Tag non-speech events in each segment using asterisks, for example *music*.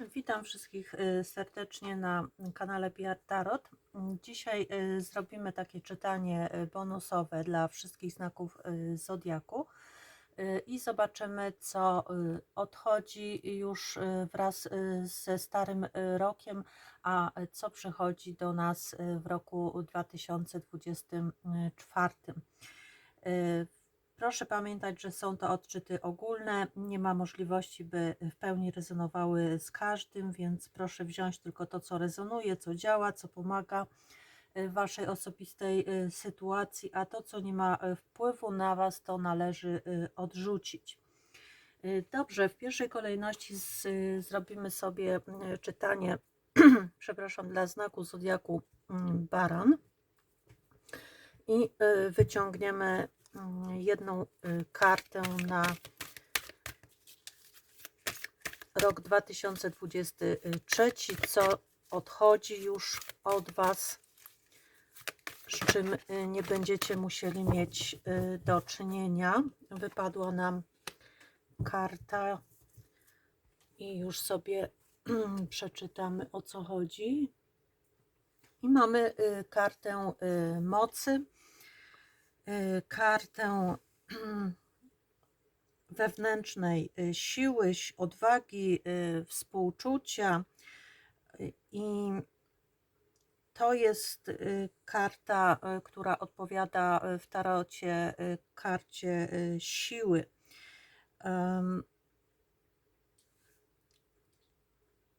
Witam wszystkich y, serdecznie na kanale PR Tarot. Dzisiaj y, zrobimy takie czytanie y, bonusowe dla wszystkich znaków zodiaku i zobaczymy, co odchodzi już wraz ze starym rokiem, a co przychodzi do nas w roku 2024. Proszę pamiętać, że są to odczyty ogólne, nie ma możliwości, by w pełni rezonowały z każdym, więc proszę wziąć tylko to, co rezonuje, co działa, co pomaga w Waszej osobistej y, sytuacji, a to, co nie ma y, wpływu na Was, to należy odrzucić. Dobrze, w pierwszej kolejności z, zrobimy sobie czytanie, *clears throat* przepraszam, dla znaku zodiaku mm, Baran i wyciągniemy jedną y, kartę na rok 2023, co odchodzi już od Was, z czym y, nie będziecie musieli mieć y, do czynienia. Wypadła nam karta i już sobie *clears throat* przeczytamy o co chodzi. I mamy kartę mocy, kartę *clears throat* wewnętrznej y, siły, odwagi, y, współczucia y, i to jest y, karta, y, która odpowiada y, w tarocie y, karcie y, siły.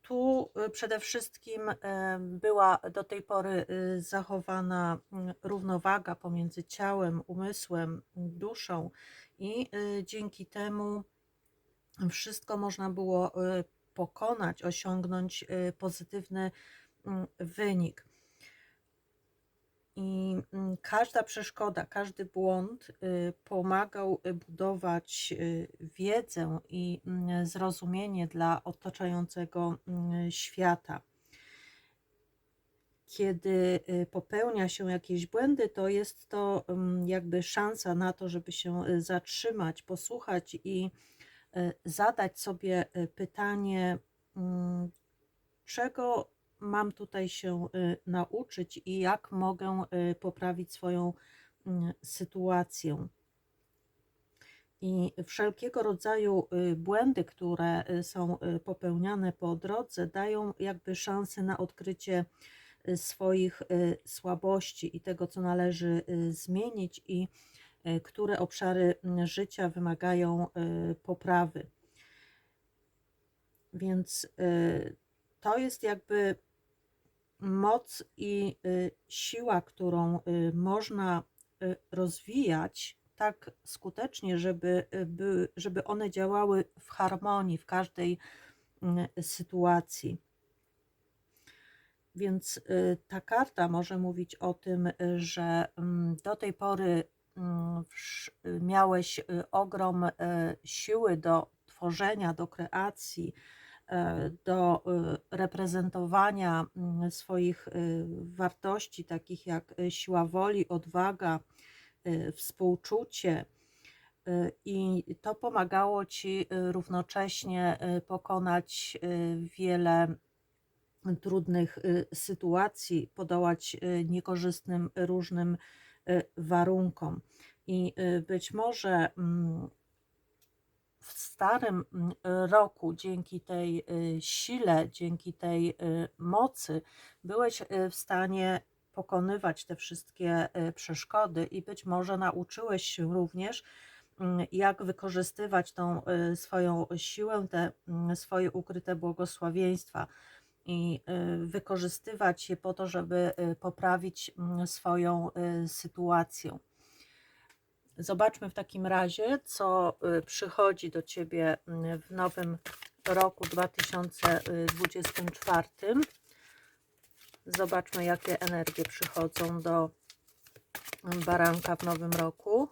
Tu y, przede wszystkim była do tej pory y, zachowana mm, równowaga pomiędzy ciałem, umysłem, duszą, i y, dzięki temu wszystko można było pokonać, osiągnąć pozytywny mm, wynik. I mm, każda przeszkoda, każdy błąd y, pomagał y, budować y, wiedzę i mm, zrozumienie dla otaczającego mm, świata. Kiedy popełnia się jakieś błędy, to jest to jakby szansa na to, żeby się zatrzymać, posłuchać i zadać sobie pytanie, czego mam tutaj się y, nauczyć i jak mogę y, poprawić swoją mm, sytuację. I wszelkiego rodzaju y, błędy, które są popełniane po drodze, dają jakby szansę na odkrycie swoich słabości i tego, co należy zmienić i które obszary mm, życia wymagają poprawy. Więc to jest jakby moc i y, siła, którą y, można y, rozwijać tak skutecznie, żeby, by, żeby one działały w harmonii w każdej mm, sytuacji. Więc ta karta może mówić o tym, że mm, do tej pory mm, miałeś ogrom siły do tworzenia, do kreacji, do y, reprezentowania mm, swoich y, wartości, takich jak siła woli, odwaga, współczucie. I to pomagało ci równocześnie pokonać wiele trudnych sytuacji, podołać niekorzystnym różnym warunkom. I być może mm, w starym mm, roku, dzięki tej y, sile, dzięki tej y, mocy, byłeś y, w stanie pokonywać te wszystkie przeszkody i być może nauczyłeś się również, mm, jak wykorzystywać tą swoją siłę, te mm, swoje ukryte błogosławieństwa i wykorzystywać je po to, żeby poprawić swoją sytuację. Zobaczmy w takim razie, co y, przychodzi do Ciebie mm, w nowym roku 2024. Zobaczmy, jakie energie przychodzą do mm, baranka w nowym roku.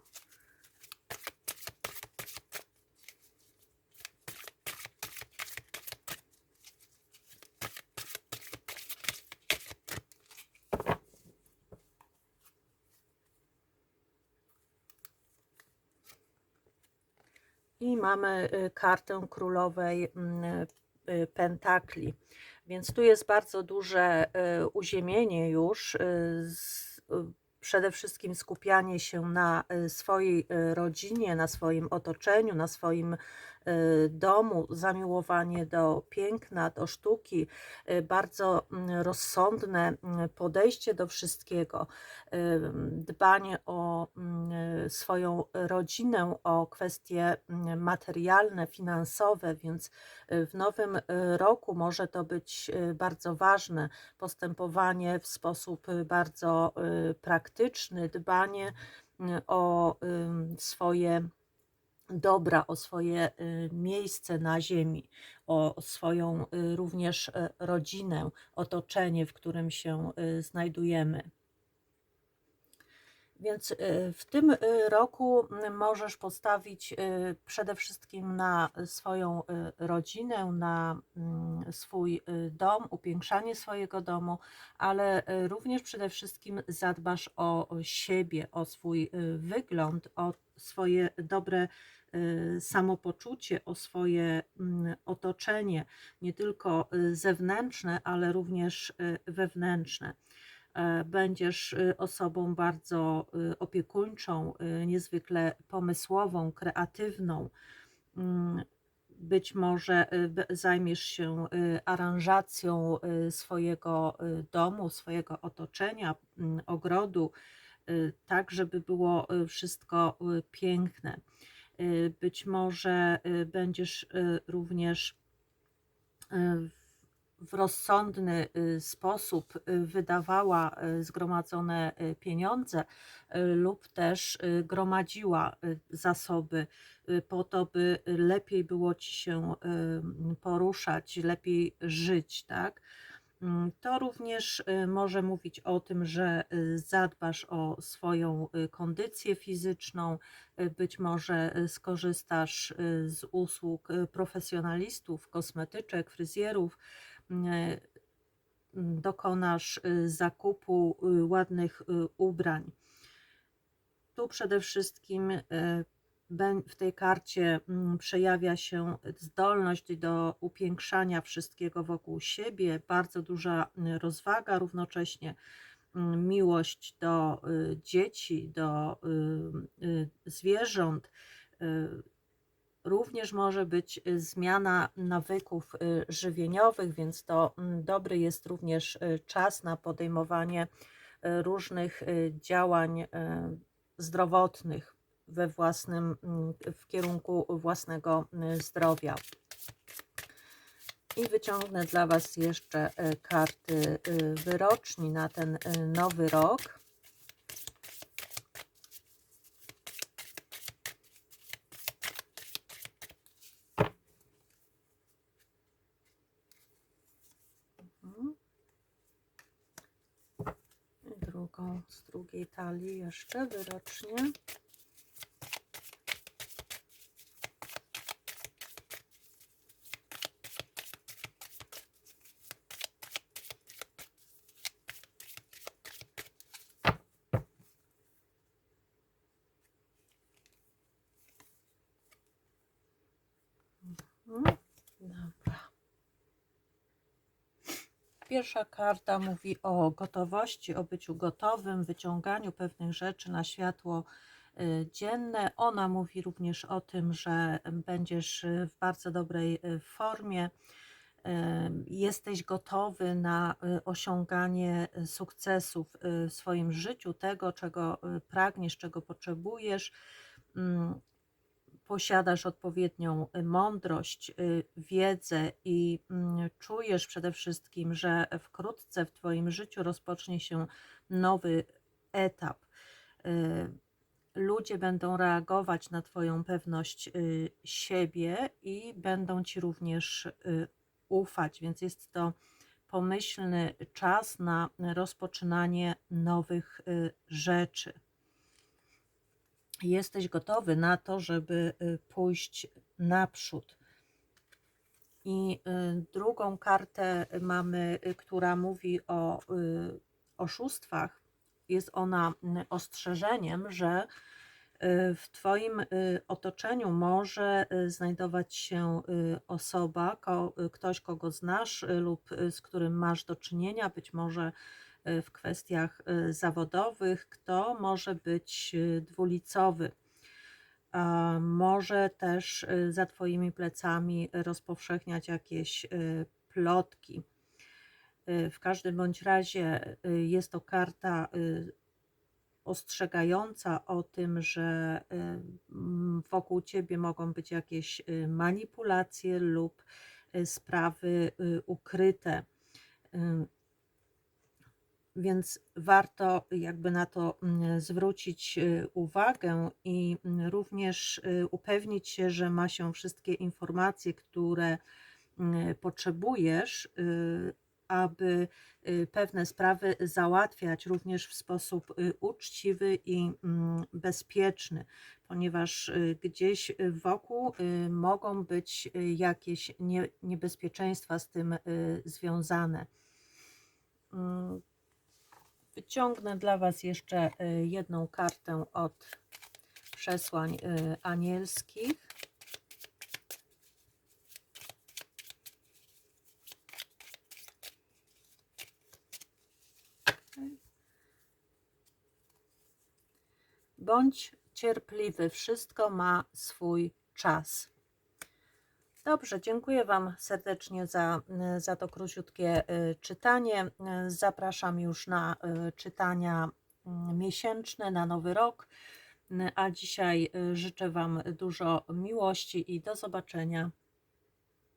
I mamy y, kartę królowej mm, y, pentakli. Więc tu jest bardzo duże y, uziemienie już, y, y, przede wszystkim skupianie się na y, swojej y, rodzinie, na swoim otoczeniu, na swoim y, domu, zamiłowanie do piękna, do sztuki, bardzo mm, rozsądne podejście do wszystkiego, dbanie o mm, swoją rodzinę, o kwestie mm, materialne, finansowe, więc w nowym roku może to być bardzo ważne. Postępowanie w sposób bardzo y, praktyczny, dbanie y, o swoje dobra, o swoje y, miejsce na ziemi, o swoją y, również y, rodzinę, otoczenie, w którym się y, znajdujemy. Więc y, w tym y, roku mm, możesz postawić y, przede wszystkim na swoją rodzinę, na mm, swój dom, upiększanie swojego domu, ale również przede wszystkim zadbasz o siebie, o swój wygląd, o swoje dobre samopoczucie, o swoje mm, otoczenie, nie tylko zewnętrzne, ale również wewnętrzne będziesz y, osobą bardzo y, opiekuńczą, y, niezwykle pomysłową, kreatywną. Mm, Być może zajmiesz się aranżacją swojego domu, swojego otoczenia, mm, ogrodu, tak, żeby było wszystko piękne. Być może będziesz również w w rozsądny y, sposób y, wydawała y, zgromadzone pieniądze lub też gromadziła zasoby po to, by lepiej było ci się poruszać, lepiej żyć, tak? Mm, To również może mówić o tym, że zadbasz o swoją kondycję fizyczną, być może skorzystasz z usług profesjonalistów, kosmetyczek, fryzjerów, dokonasz y, zakupu y, ładnych y, ubrań. Tu przede wszystkim w tej karcie mm, przejawia się zdolność do upiększania wszystkiego wokół siebie, bardzo duża rozwaga, równocześnie miłość do dzieci, do zwierząt. Również może być y, zmiana nawyków y, żywieniowych, więc to mm, dobry jest również y, czas na podejmowanie różnych działań zdrowotnych we własnym, mm, w kierunku własnego zdrowia. I wyciągnę dla Was jeszcze karty wyroczni na ten nowy rok. Mhm. I drugą z drugiej talii jeszcze wyrocznie. Mhm. Dobra. Pierwsza karta mówi o gotowości, o byciu gotowym, wyciąganiu pewnych rzeczy na światło y, dzienne. Ona mówi również o tym, że będziesz y, w bardzo dobrej y, formie. Jesteś gotowy na osiąganie sukcesów w swoim życiu, tego, czego pragniesz, czego potrzebujesz. Posiadasz odpowiednią y, mądrość, y, wiedzę i mm, czujesz przede wszystkim, że wkrótce w Twoim życiu rozpocznie się nowy etap. Y, Ludzie będą reagować na Twoją pewność siebie i będą Ci również ufać, więc jest to pomyślny czas na rozpoczynanie nowych rzeczy jesteś gotowy na to, żeby y, pójść naprzód. I y, drugą kartę mamy, y, która mówi o oszustwach. Jest ona y, ostrzeżeniem, że W Twoim otoczeniu może znajdować się osoba, ktoś, kogo znasz lub z którym masz do czynienia, być może w kwestiach y, zawodowych, kto może być y, dwulicowy. Może też y, za Twoimi plecami rozpowszechniać jakieś y, plotki. Y, W każdym bądź razie y, jest to karta y, ostrzegająca o tym, że y, wokół ciebie mogą być jakieś y, manipulacje lub y, sprawy y, ukryte. Więc warto jakby na to mm, zwrócić y, uwagę i mm, również y, upewnić się, że ma się wszystkie informacje, które mm, potrzebujesz, y, aby pewne sprawy załatwiać również w sposób uczciwy i bezpieczny, ponieważ gdzieś wokół mogą być jakieś nie, niebezpieczeństwa z tym związane. Wyciągnę dla Was jeszcze y, jedną kartę od przesłań y, anielskich. Bądź cierpliwy, wszystko ma swój czas. Dobrze, dziękuję Wam serdecznie za, za to króciutkie y, czytanie. Y, Zapraszam już na y, czytania mm, miesięczne na nowy rok. Y, A dzisiaj y, życzę Wam dużo miłości i do zobaczenia